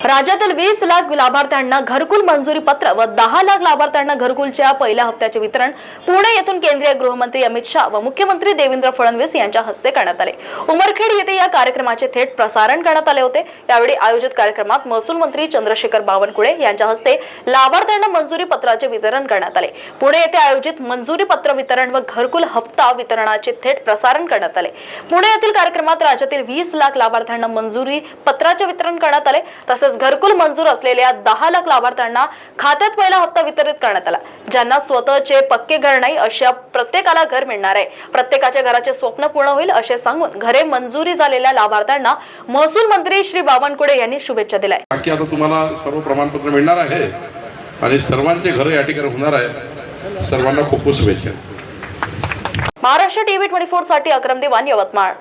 राज्यातील वीस लाख लाभार्थ्यांना घरकुल मंजुरी पत्र व दहा लाख लाभार्थ्यांना घरकुलच्या पहिल्या हप्त्याचे वितरण पुणे येथून केंद्रीय गृहमंत्री अमित शहा व मुख्यमंत्री देवेंद्र फडणवीस यांच्या हस्ते करण्यात आले. उमरखेड येथे या कार्यक्रमाचे थेट प्रसारण करण्यात आले होते. यावेळी आयोजित कार्यक्रमात महसूल मंत्री चंद्रशेखर बावनकुळे यांच्या हस्ते लाभार्थ्यांना मंजुरी पत्राचे वितरण करण्यात आले. पुणे येथे आयोजित मंजुरी पत्र वितरण व घरकुल हप्ता वितरणाचे थेट प्रसारण करण्यात आले. पुणे येथील कार्यक्रमात राज्यातील वीस लाख लाभार्थ्यांना मंजुरी पत्राचे वितरण करण्यात आले. तसेच घरकुल मंजूर असलेल्या दहा लाख लाभार्थ्यांना खात्यात पहिला हप्ता वितरित करण्यात आला ज्यांना स्वतःचे पक्के घर नाही अशा प्रत्येकाला घर मिळणार आहे. प्रत्येकाच्या घराचे स्वप्न पूर्ण होईल असे सांगून घरे मंजुरी झालेल्या लाभार्थ्यांना महसूल मंत्री श्री बावनकुळे यांनी शुभेच्छा दिल्या बाकी आता तुम्हाला सर्व प्रमाणपत्र मिळणार आहे आणि सर्वांचे घरं या ठिकाणी होणार आहे सर्वांना खूप खूप शुभेच्छा. महाराष्ट्र टीव्ही ट्वेंटी फोरसाठी अक्रम दिवाण यवतमाळ.